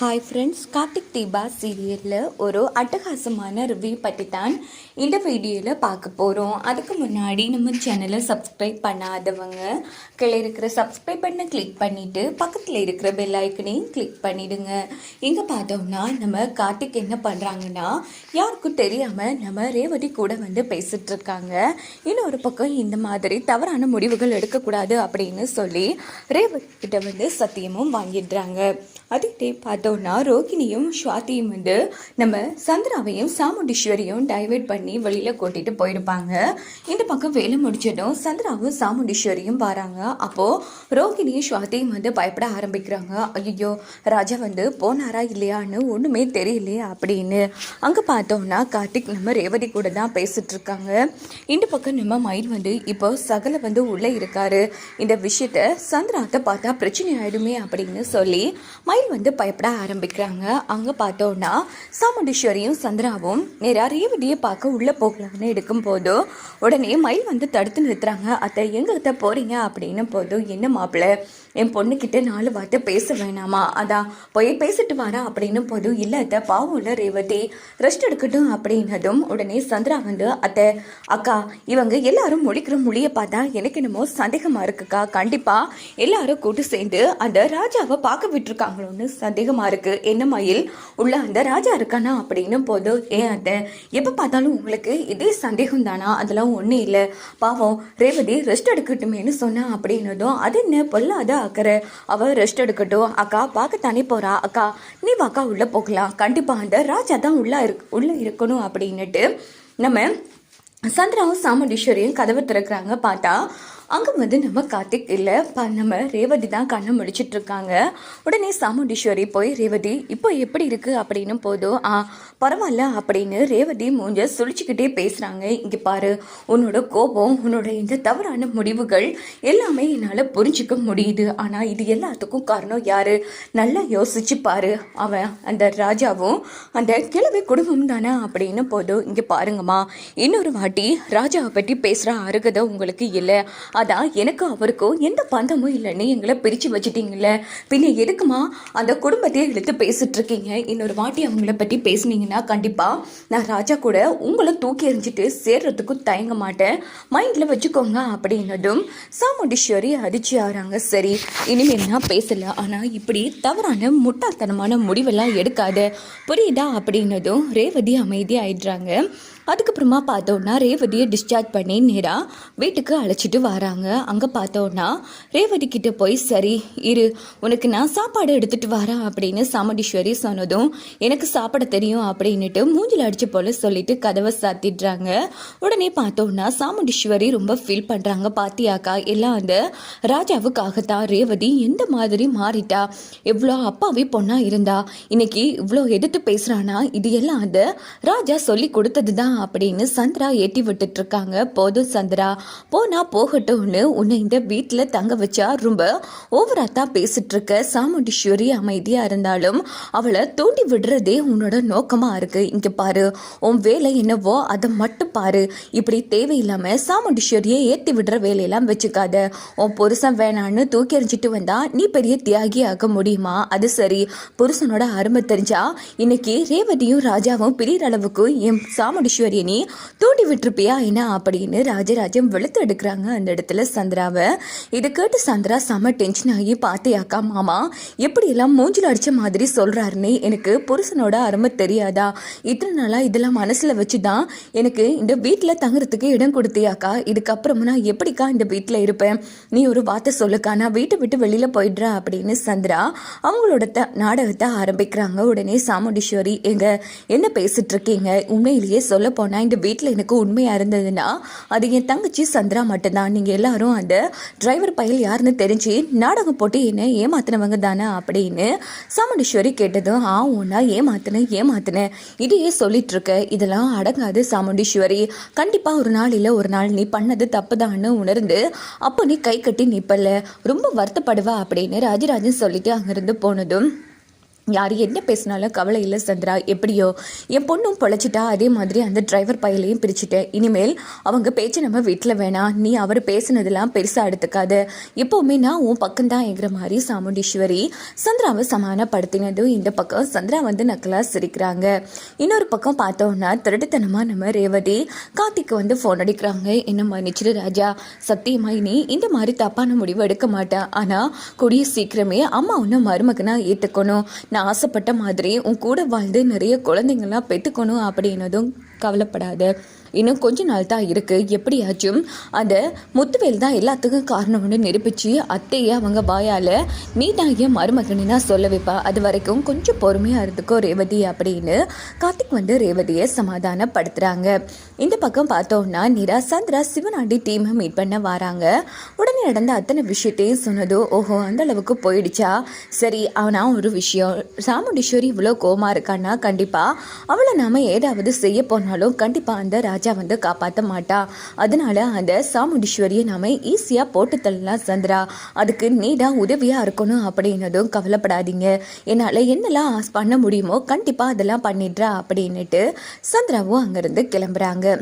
Hi friends Karthik Deepa சீரியலில் ஒரு அட்டகாசமான ரிவ்யூ பற்றி தான் இந்த வீடியோவில் பார்க்க போகிறோம் அதுக்கு முன்னாடி நம்ம சேனலை சப்ஸ்கிரைப் பண்ணாதவங்க கீழே இருக்கிற சப்ஸ்கிரைப் பண்ண கிளிக் பண்ணிவிட்டு பக்கத்தில் இருக்கிற பெல் ஐக்கனையும் கிளிக் பண்ணிவிடுங்க இங்கே பார்த்தோம்னா நம்ம கார்த்திக் என்ன பண்ணுறாங்கன்னா யாருக்கும் தெரியாமல் நம்ம ரேவதி கூட வந்து பேசிகிட்டு இருக்காங்க. இன்னொரு பக்கம் இந்த மாதிரி தவறான முடிவுகள் எடுக்கக்கூடாது அப்படின்னு சொல்லி ரேவதி கிட்ட வந்து சத்தியமும் வாங்கிடுறாங்க. அதே பார்த்தோன்னா ரோகிணியும் ஸ்வாதியும் வந்து நம்ம சந்திராவையும் சாமுண்டீஸ்வரியும் டைவர்ட் பண்ணி வெளியில் கூட்டிகிட்டு போயிருப்பாங்க. இந்த பக்கம் வேலை முடிச்சதும் சந்திராவும் சாமுண்டீஸ்வரியும் வராங்க. அப்போது ரோகிணியும் ஸ்வாதியும் வந்து பயப்பட ஆரம்பிக்கிறாங்க. ஐயோ ராஜா வந்து போனாரா இல்லையான்னு ஒன்றுமே தெரியலையே அப்படின்னு. அங்கே பார்த்தோம்னா கார்த்திக் நம்ம ரேவதி கூட தான் பேசிட்டு இருக்காங்க. இந்த பக்கம் நம்ம மயில் வந்து இப்போ சகல வந்து உள்ளே இருக்காரு. இந்த விஷயத்த சந்திராத்தை பார்த்தா பிரச்சனை ஆயிடுமே அப்படின்னு சொல்லி மயில் வந்து பயப்பட ஆரம்பிக்கிறாங்க. அங்கே பார்த்தோன்னா சாமுண்டீஸ்வரியும் சந்திராவும் நேராக ரேவதியை பார்க்க உள்ளே போகலான்னு எடுக்கும் போதும் உடனே மயில் வந்து தடுத்து நிறுத்துறாங்க. அத்தை எங்க அத்தை போறீங்க? அப்படின்னு போதும் என்ன மாப்பிள்ளை? என் பொண்ணுக்கிட்ட நாலு வார்த்தை பேச வேணாமா? அதான் போய் பேசிட்டு வாரா அப்படின்னு போதும் இல்லை அத்தை பாவம் இல்லை ரேவதி ரெஸ்ட் எடுக்கட்டும் அப்படின்னதும் உடனே சந்திரா வந்து அத்தை அக்கா இவங்க எல்லாரும் முழிக்கிற மொழியை பார்த்தா எனக்கு என்னமோ சந்தேகமா இருக்குக்கா. கண்டிப்பா எல்லாரும் கூட்டு சேர்ந்து அந்த ராஜாவை பார்க்க விட்டுருக்காங்களோன்னு சந்தேகமா இருக்கு. என்ன மயில்? உள்ள அந்த ராஜா இருக்கானா? அப்படின்னு போதும் ஏன் அத்தை எப்போ பார்த்தாலும் உங்களுக்கு இதே சந்தேகம் தானா? அதெல்லாம் ஒன்றும் இல்லை. பாவம் ரேவதி ரெஸ்ட் எடுக்கட்டுமேனு சொன்னா அப்படின்னதும் அது என்ன பொல்லாத? அக்கறை. அவ ரெஸ்ட் எடுக்கட்டும். அக்கா பார்க்கத்தானே போறா? அக்கா நீ வாக்கா உள்ள போகலாம். கண்டிப்பா அந்த ராஜா தான் உள்ள இருக் உள்ள இருக்கணும் அப்படின்னுட்டு நம்ம சந்திராவும் சாமுண்டீஸ்வரியும் கதவை திறக்கிறாங்க பார்த்தா அங்கே வந்து நம்ம கார்த்திக் இல்லை. ப நம்ம ரேவதி தான் கண்ணை முடிச்சிட்டு இருக்காங்க. உடனே சாமுண்டீஸ்வரி போய் ரேவதி இப்போ எப்படி இருக்குது அப்படின்னு போதும் ஆ பரவாயில்ல அப்படின்னு ரேவதி மூஞ்ச சுழிச்சுக்கிட்டே பேசுகிறாங்க இங்கே பாரு உன்னோட கோபம் உன்னோட இந்த தவறான முடிவுகள் எல்லாமே என்னால் புரிஞ்சிக்க முடியுது. ஆனால் இது எல்லாத்துக்கும் காரணம் யார்? நல்லா யோசிச்சு பாரு. அவன் அந்த ராஜாவும் அந்த கிழவி குடும்பம் தானே? அப்படின்னு போதும் இங்கே பாருங்கம்மா இன்னொரு வாட்டி ராஜாவை பற்றி பேசுகிற அருகதை உங்களுக்கு இல்லை. அதான் எனக்கும் அவருக்கும் எந்த பந்தமும் இல்லைன்னு எங்களை பிரித்து வச்சுட்டீங்கல்ல. பின்ன எதுக்குமா அந்த குடும்பத்தையே இழுத்து பேசிட்டுருக்கீங்க இன்னொரு வாட்டி அவங்கள பற்றி பேசுனீங்கன்னா கண்டிப்பாக நான் ராஜா கூட உங்களை தூக்கி எறிஞ்சிட்டு சேர்றதுக்கும் தயங்க மாட்டேன். மைண்டில் வச்சுக்கோங்க அப்படின்னதும் சாமுண்டீஸ்வரி அதிர்ச்சி ஆறாங்க. சரி இனிமேல் நான் பேசலை. ஆனால் இப்படி தவறான முட்டாள்தனமான முடிவெல்லாம் எடுக்காத. புரியுதா? அப்படின்னதும் ரேவதி அமைதி ஆயிடுறாங்க அதுக்கப்புறமா பார்த்தோன்னா ரேவதியை டிஸ்சார்ஜ் பண்ணி நேராக வீட்டுக்கு அழைச்சிட்டு வராங்க. அங்கே பார்த்தோன்னா ரேவதி கிட்ட போய் சரி இரு உனக்கு நான் சாப்பாடு எடுத்துட்டு வரேன் அப்படின்னு சாமுண்டீஸ்வரி சொன்னதும் எனக்கு சாப்பிட தெரியும் அப்படின்னுட்டு மூஞ்சில் அடிச்சு போல சொல்லிட்டு கதவை சாத்திடுறாங்க. உடனே பார்த்தோன்னா சாமுண்டீஸ்வரி ரொம்ப ஃபீல் பண்ணுறாங்க பாத்தியாக்கா எல்லாம் அந்த ராஜாவுக்காகத்தான் ரேவதி எந்த மாதிரி மாறிட்டா? எவ்வளோ அப்பாவே பொண்ணாக இருந்தா இன்னைக்கு இவ்வளோ எதிர்த்து பேசுகிறானா இது எல்லாம் அந்த ராஜா சொல்லி கொடுத்தது தான் அப்படின்னு சந்திரா ஏற்றி விட்டுட்டு இருக்காங்க போதும் சந்திரா போனா போகட்டும்னு உன்னை இந்த வீட்டில் தங்க வச்சா ரொம்ப ஓவரா தான் பேசிட்டு இருக்க சாமுண்டீஸ்வரி அமைதியா இருந்தாலும் அவளை தூண்டி விடுறதே உன்னோட நோக்கமா இருக்கு. இங்க பாரு உன் வேலை என்னவோ அதை மட்டும் பாரு. இப்படி தேவையில்லாம சாமுண்டீஸ்வரியை ஏற்றி விடுற வேலையெல்லாம் வச்சுக்காத. உன் புருஷன் வேணான்னு தூக்கி எறிஞ்சிட்டு வந்தா நீ பெரிய தியாகி ஆக முடியுமா? அது சரி. புருஷனோட அருமை தெரிஞ்சா இன்னைக்கு ரேவதியும் ராஜாவும் பிரியற அளவுக்கு என் சாமுண்டீஸ்வரியை நீ தூண்டி விட்டுருப்பியா என்ன அப்படின்னு ராஜராஜம் வெளுத்து எடுக்கிறாங்க அந்த இடத்துல சந்திராவை. இதை கேட்டு சந்திரா செம டென்ஷன் ஆகி பார்த்தியாக்கா மாமா எப்படியெல்லாம் மூஞ்சில் அடித்த மாதிரி சொல்கிறாருன்னு எனக்கு புருஷனோட அருமை தெரியாதா? இத்தனை நாளாக இதெல்லாம் மனசில் வச்சு தான் எனக்கு இந்த வீட்டில் தங்குறதுக்கு இடம் கொடுத்தியாக்கா இதுக்கப்புறமா நான் எப்படிக்கா இந்த வீட்டில் இருப்பேன்? நீ ஒரு வார்த்தை சொல்லுக்கா நான் வீட்டை விட்டு வெளியில் போயிடுறா அப்படின்னு சந்திரா அவங்களோட த நாடகத்தை ஆரம்பிக்கிறாங்க. உடனே சாமுண்டீஸ்வரி எங்க என்ன பேசிட்டு இருக்கீங்க? உண்மையிலேயே சொல்ல போனா இந்த வீட்டில் எனக்கு உண்மையாக இருந்ததுன்னா அது என் தங்கச்சி சந்திரா மட்டும்தான். நீங்கள் எல்லாரும் அந்த டிரைவர் பயல் யாருன்னு தெரிஞ்சு நாடகம் போட்டு என்ன ஏமாத்தினவங்க தானே அப்படின்னு சாமுண்டீஸ்வரி கேட்டதும் ஆ உன்னா ஏமாத்தினேன் ஏமாத்தின இதையே சொல்லிட்டு இருக்க. இதெல்லாம் அடங்காது சாமுண்டீஸ்வரி. கண்டிப்பாக ஒரு நாள் இல்லை ஒரு நாள் நீ பண்ணது தப்புதான்னு உணர்ந்து அப்போ நீ கை கட்டி நிப்பல ரொம்ப வருத்தப்படுவா அப்படின்னு ராஜராஜன் சொல்லிட்டு அங்கேருந்து போனதும் யார் என்ன பேசினாலும் கவலை இல்லை சந்திரா. எப்படியோ? என் பொண்ணும் பொழைச்சிட்டா அதே மாதிரி அந்த டிரைவர் பையலையும் பிரிச்சுட்டேன். இனிமேல் அவங்க பேச்சு நம்ம வீட்டில் வேணாம் நீ அவர் பேசுனதெல்லாம் பெருசாக எடுத்துக்காத. எப்போவுமே நான் உன் பக்கம்தான்ங்கிற மாதிரி சாமுண்டீஸ்வரி சந்திராவை சமாதானப்படுத்தினதும் இந்த பக்கம் சந்திரா வந்து நக்கலாக சிரிக்கிறாங்க. இன்னொரு பக்கம் பார்த்தோன்னா திருட்டுத்தனமாக நம்ம ரேவதி கார்த்திக்கு வந்து ஃபோன் அடிக்கிறாங்க. என்ன மன்னிச்சிடு ராஜா? சத்தியமா இனி இந்த மாதிரி தப்பான முடிவு எடுக்க மாட்டேன் ஆனால் கூடிய சீக்கிரமே அம்மா ஒன்று மருமகனாக ஏற்றுக்கணும் நான் ஆசைப்பட்ட மாதிரி உன் கூட வாழ்ந்து நிறைய குழந்தைங்களாம் பெற்றுக்கணும் அப்படின்னதும் கவலைப்படாத. இன்னும் கொஞ்ச நாள் தான் இருக்குது எப்படியாச்சும் அந்த முத்துவேல் தான் எல்லாத்துக்கும் காரணம்னு நிரூபித்து அத்தையை அவங்க வாயால் நீ தான் என் மருமகனா சொல்ல வைப்பா. அது வரைக்கும் கொஞ்சம் பொறுமையாக இருந்துக்கோ ரேவதி அப்படின்னு கார்த்திக் வந்து ரேவதியை சமாதானப்படுத்துகிறாங்க இந்த பக்கம் பார்த்தோம்னா நிரா சந்திரா சிவனாண்டி டீமை மீட் பண்ண வராங்க. உடனே நடந்த அத்தனை விஷயத்தையும் சொன்னதோ ஓஹோ அந்த அளவுக்கு போயிடுச்சா? சரி அவனா ஒரு விஷயம். சாமுண்டீஸ்வரி இவ்வளோ கோமா இருக்கான்னா கண்டிப்பாக அவளை நாம ஏதாவது செய்ய போனாலும் கண்டிப்பாக அந்த ராஜ வந்து காப்பாற்ற மாட்டா. அதனால அந்த சாமுண்டீஸ்வரியை நாம ஈஸியாக போட்டு தள்ளலாம் சந்திரா. அதுக்கு நீ தான் உதவியாக இருக்கணும் அப்படின்னதும் கவலைப்படாதீங்க. என்னால் என்னெல்லாம் ஆஸ் பண்ண முடியுமோ கண்டிப்பாக அதெல்லாம் பண்ணிடுறா அப்படின்னுட்டு சந்திராவும் அங்கேருந்து கிளம்புறாங்க.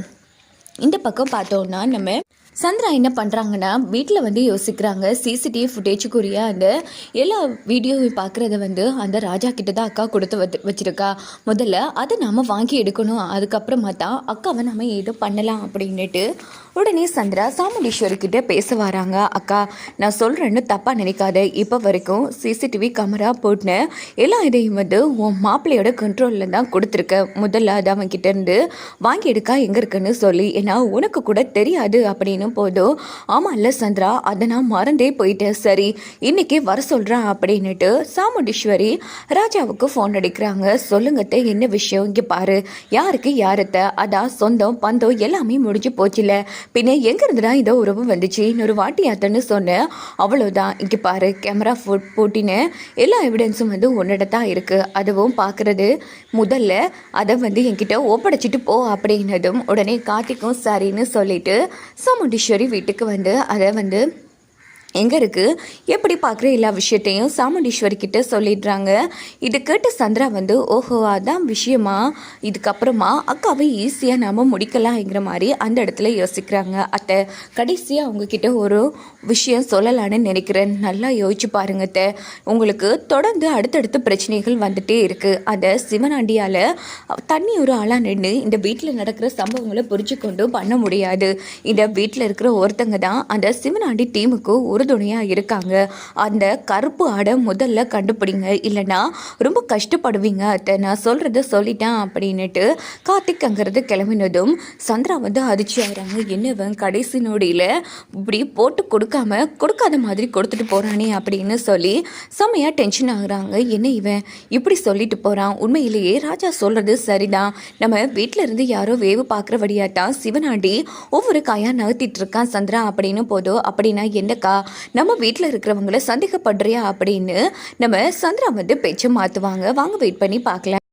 இந்த பக்கம் பார்த்தோன்னா நம்ம சந்திரா என்ன பண்ணுறாங்கன்னா வீட்டில் வந்து யோசிக்கிறாங்க. சிசிடிவி ஃபுட்டேஜுக்குரிய அந்த எல்லா வீடியோவையும் பார்க்குறத வந்து அந்த ராஜா கிட்ட தான் அக்கா கொடுத்து வச்சு வச்சுருக்கா. முதல்ல அதை நாம் வாங்கி எடுக்கணும். அதுக்கப்புறமா தான் அக்காவை நம்ம ஏதோ பண்ணலாம் அப்படின்னுட்டு உடனே சந்திரா சாமுண்டீஸ்வர்கிட்ட பேச வராங்க. அக்கா நான் சொல்கிறேன்னு தப்பாக நினைக்காத. இப்போ வரைக்கும் சிசிடிவி கேமரா போட்டுன எல்லா இதையும் வந்து உன் மாப்பிள்ளையோட கண்ட்ரோலில் தான் கொடுத்துருக்க. முதல்ல அது அவன்கிட்ட இருந்து வாங்கி எடுக்கா எங்கே இருக்குன்னு சொல்லி. ஏன்னா உனக்கு கூட தெரியாது அப்படின்னு போதும். ஆமாம் இல்லை சந்திரா அதை நான் மறந்தே போயிட்டேன். சரி இன்னைக்கு வர சொல்கிறேன் அப்படின்னுட்டு சாமுண்டீஸ்வரி ராஜாவுக்கு ஃபோன் அடிக்கிறாங்க. சொல்லுங்கத்த என்ன விஷயம்? இங்கே பாரு யாருக்கு யாரத்த அதான் சொந்தம் பந்தம் எல்லாமே முடிஞ்சு போச்சுல. பின்ன எங்கேருந்துடா இதோ உறவு வந்துச்சு? இன்னொரு வாட்டி அத்தன்னு சொன்னேன். அவ்வளோதான் இங்கே பாரு கேமரா ஃபுட் போட்டின்னு எல்லா எவிடன்ஸும் வந்து உன்னிட தான் இருக்குது அதுவும் பார்க்குறது முதல்ல அதை வந்து என்கிட்ட ஒப்படைச்சிட்டு போ அப்படின்னதும் உடனே கார்த்திக்கும் சரின்னு சொல்லிட்டு சாமுண்டீஸ்வரி வீட்டுக்கு வந்து அதை வந்து எங்கே இருக்குது எப்படி பார்க்குற எல்லா விஷயத்தையும் சாமுண்டீஸ்வரி கிட்ட சொல்லிடுறாங்க. இது கேட்டு சந்திரா வந்து ஓஹோ அதான் விஷயமா? இதுக்கப்புறமா அக்காவை ஈஸியாக நாம் முடிக்கலாங்கிற மாதிரி அந்த இடத்துல யோசிக்கிறாங்க. அத்தை கடைசியாக அவங்கக்கிட்ட ஒரு விஷயம் சொல்லலான்னு நினைக்கிறேன். நல்லா யோசிச்சு பாருங்க அத்தை. உங்களுக்கு தொடர்ந்து அடுத்தடுத்த பிரச்சனைகள் வந்துட்டே இருக்குது அதை சிவனாண்டியால் தண்ணி ஒரு ஆளாக நின்று இந்த வீட்டில் நடக்கிற சம்பவங்களை புரிஞ்சு கொண்டு பண்ண முடியாது. இந்த வீட்டில் இருக்கிற ஒருத்தங்க தான் அந்த சிவனாண்டி டீமுக்கு உறுதுணையாக இருக்காங்க. அந்த கருப்பு ஆடை முதல்ல கண்டுபிடிங்க. இல்லைன்னா ரொம்ப கஷ்டப்படுவீங்க அத்தை. நான் சொல்கிறத சொல்லிட்டேன் அப்படின்னுட்டு கார்த்திக் அங்கிறது கிளம்பினதும் சந்திரா வந்து அதிர்ச்சி ஆகிறாங்க என்னவன் கடைசி நொடியில் இப்படி போட்டு கொடுக்காம கொடுக்காத மாதிரி கொடுத்துட்டு போகிறானே அப்படின்னு சொல்லி செம்மையாக டென்ஷன் ஆகுறாங்க. என்ன இவன் இப்படி சொல்லிட்டு போகிறான் உண்மையிலேயே ராஜா சொல்கிறது சரிதான். நம்ம வீட்டில் இருந்து யாரோ வேவு பார்க்குற வழியா தான் சிவனாண்டி ஒவ்வொரு காயாக நகர்த்திட்டு இருக்கான் சந்திரா அப்படின்னு போதும் அப்படின்னா என்னக்கா நம்ம வீட்டில் இருக்கிறவங்கள சந்தேகப்படுறியா அப்படின்னு நம்ம சந்திரா வந்து பேச்சு மாற்றுவாங்க வாங்க வெயிட் பண்ணி பார்க்கலாம்.